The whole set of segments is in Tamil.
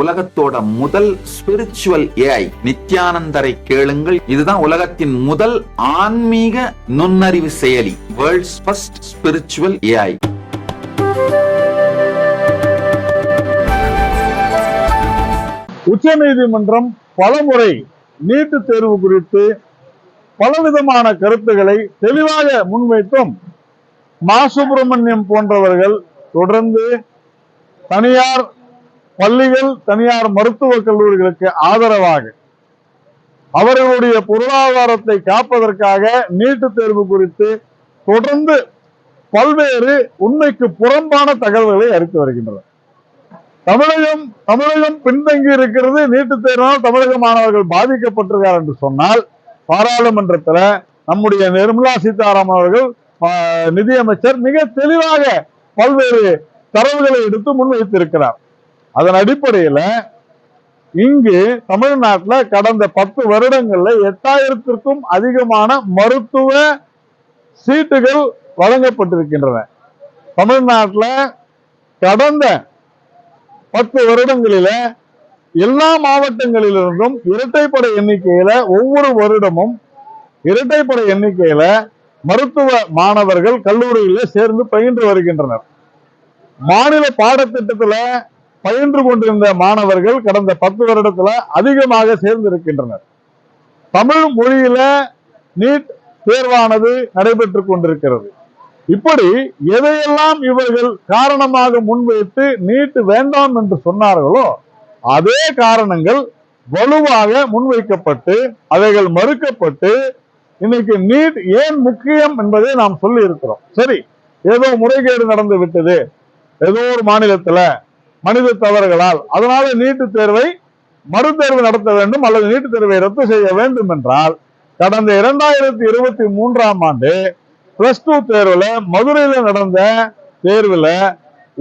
உலகத்தோட முதல் ஸ்பிரிச்சுவல் ஏஐ நித்யானந்தரை கேளுங்கள். இதுதான் உலகத்தின் முதல் ஆன்மீக நுண்ணறிவு செயலி வேர்ல்ட்ஸ் ஃபர்ஸ்ட் ஸ்பிரிச்சுவல் ஏஐ உச்சநீதிமன்றம் பலமுறை நீட்டு தேர்வு குறித்து பலவிதமான கருத்துக்களை தெளிவாக முன்வைத்தும் மா சுப்பிரமணியம் போன்றவர்கள் தொடர்ந்து தனியார் பள்ளிகள் தனியார் மருத்துவக் கல்லூரிகளுக்கு ஆதரவாக அவர்களுடைய பொருளாதாரத்தை காப்பதற்காக நீட்டு தேர்வு குறித்து தொடர்ந்து பல்வேறு உண்மைக்கு புறம்பான தகவல்களை அறித்து வருகின்றனர். தமிழகம் தமிழகம் பின்தங்கி இருக்கிறது நீட்டுத் தேர்வால் தமிழக மாணவர்கள் பாதிக்கப்பட்டிருக்கார் என்று சொன்னால் பாராளுமன்றத்துல நம்முடைய நிர்மலா சீதாராமன் அவர்கள் நிதியமைச்சர் மிக தெளிவாக பல்வேறு தரவுகளை எடுத்து முன்வைத்திருக்கிறார். அதன் அடிப்படையில இங்கு தமிழ்நாட்டுல கடந்த பத்து வருடங்கள்ல எட்டாயிரத்திற்கும் அதிகமான மருத்துவ சீட்டுகள் வழங்கப்பட்டிருக்கின்றன. தமிழ்நாட்டுல கடந்த பத்து வருடங்களில எல்லா மாவட்டங்களிலிருந்தும் இரட்டைப்படை எண்ணிக்கையில ஒவ்வொரு வருடமும் இரட்டைப்படை எண்ணிக்கையில மருத்துவ மாணவர்கள் கல்லூரியில சேர்ந்து பயின்று வருகின்றனர். மாநில பாடத்திட்டத்துல பயின்று கொண்டிருந்த மாணவர்கள் கடந்த பத்து வருடத்துல அதிகமாக சேர்ந்திருக்கின்றனர். தமிழ் மொழியில நீட் தேர்வானது நடைபெற்றுக் கொண்டிருக்கிறது. இப்படி எதையெல்லாம் இவர்கள் காரணமாக முன்வைத்து நீட் வேண்டாம் என்று சொன்னார்களோ அதே காரணங்கள் வலுவாக முன்வைக்கப்பட்டு அவைகள் மறுக்கப்பட்டு இன்னைக்கு நீட் ஏன் முக்கியம் என்பதை நாம் சொல்லி இருக்கிறோம் சரி ஏதோ முறைகேடு நடந்து விட்டது. ஏதோ ஒரு மாநிலத்துல மனித தவறுகளால். அதனால நீட்டு தேர்வை மறுதேர்வு நடத்த வேண்டும் அல்லது நீட்டு தேர்வை ரத்து செய்ய வேண்டும் என்றால் கடந்த இரண்டாயிரத்தி இருபத்தி மூன்றாம் ஆண்டு பிளஸ் டூ தேர்வுல மதுரையில் நடந்த தேர்வுல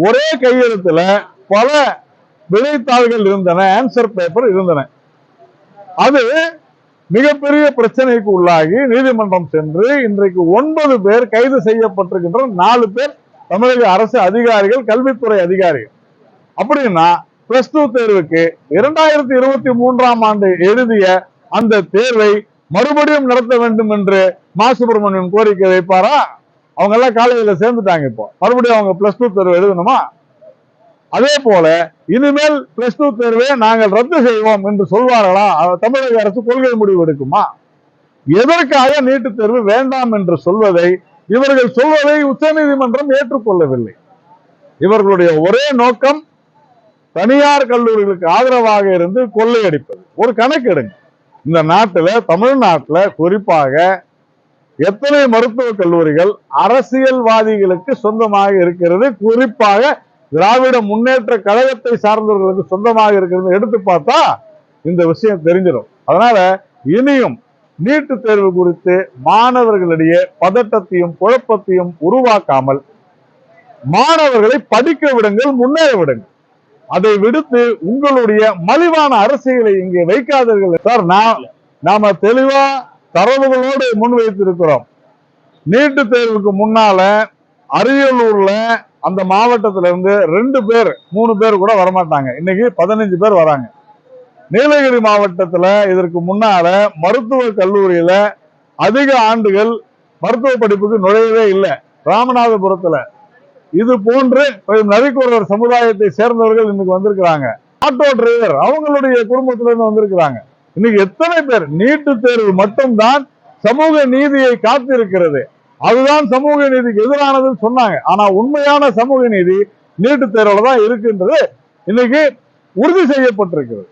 ஒரே கையெழுத்துல பல விடைத்தாள்கள் இருந்தன ஆன்சர் பேப்பர் இருந்தன. அது மிகப்பெரிய பிரச்சனைக்கு உள்ளாகி நீதிமன்றம் சென்று இன்றைக்கு ஒன்பது பேர் கைது செய்யப்பட்டிருக்கின்ற நாலு பேர் தமிழக அரசு அதிகாரிகள் கல்வித்துறை அதிகாரிகள். அப்படின்னா பிளஸ் டூ தேர்வுக்கு இரண்டாயிரத்தி இருபத்தி மூன்றாம் ஆண்டு எழுதிய அந்த தேர்வை மறுபடியும் நடத்த வேண்டும் என்று மா. சுப்பிரமணியன் கோரிக்கை வைப்பாரா? அவங்க எல்லாம் காலேஜில் சேர்ந்துட்டாங்க இப்போ. மறுபடியும் அவங்க பிளஸ் டூ தேர்வு எழுதணுமா? அதே போல இனிமேல் பிளஸ் டூ தேர்வை நாங்கள் ரத்து செய்வோம் என்று சொல்வார்களா? தமிழக அரசு கொள்கை முடிவு எடுக்குமா? எதற்காக நீட்டு தேர்வு வேண்டாம் என்று சொல்வதை இவர்கள் சொல்வதை உச்சநீதிமன்றம் ஏற்றுக்கொள்ளவில்லை. இவர்களுடைய ஒரே நோக்கம் தனியார் கல்லூரிகளுக்கு ஆதரவாக இருந்து கொள்ளையடிப்பது. ஒரு கணக்கு எடுங்க. இந்த நாட்டுல தமிழ்நாட்டுல குறிப்பாக எத்தனை மருத்துவக் கல்லூரிகள் அரசியல்வாதிகளுக்கு சொந்தமாக இருக்கிறது? குறிப்பாக திராவிட முன்னேற்ற கழகத்தை சார்ந்தவர்களுக்கு சொந்தமாக இருக்கிறது எடுத்து பார்த்தா இந்த விஷயம் தெரிஞ்சிடும். அதனால இனியும் நீட்டு தேர்வு குறித்து மாணவர்களிடையே பதட்டத்தையும் குழப்பத்தையும் உருவாக்காமல் மாணவர்களை படிக்க விடுங்கள் முன்னேற விடுங்கள். அதை விடுத்து உங்களுடைய மலிவான அரசியலை இங்கே வைக்காதீர்கள். சார் நான் நாம தெளிவா தரவுகளோடு முன்வைத்திருக்கிறோம். நீட்டு தேர்வுக்கு முன்னால அரியலூர்ல அந்த மாவட்டத்துல இருந்து ரெண்டு பேர் மூணு பேர் கூட வரமாட்டாங்க. இன்னைக்கு பதினஞ்சு பேர் வராங்க. நீலகிரி மாவட்டத்துல இதற்கு முன்னால மருத்துவ கல்லூரியில அதிக ஆண்டுகள் மருத்துவ படிப்புக்கு நுழையவே இல்லை. ராமநாதபுரத்துல. இது போன்று நரிக்குறவர் சமுதாயத்தை சேர்ந்தவர்கள் இன்னைக்கு வந்திருக்கிறாங்க. ஆட்டோ டிரைவர் அவங்களுடைய குடும்பத்துல இருந்து வந்திருக்கிறாங்க. இன்னைக்கு எத்தனை பேர்? நீட்டு தேர்வு மட்டும்தான் சமூக நீதியை காத்திருக்கிறது. அதுதான் சமூக நீதிக்கு எதிரானதுன்னு சொன்னாங்க. ஆனா உண்மையான சமூக நீதி நீட்டு தேர்வுல தான் இருக்குன்றது. இன்னைக்கு உறுதி செய்யப்பட்டிருக்கிறது.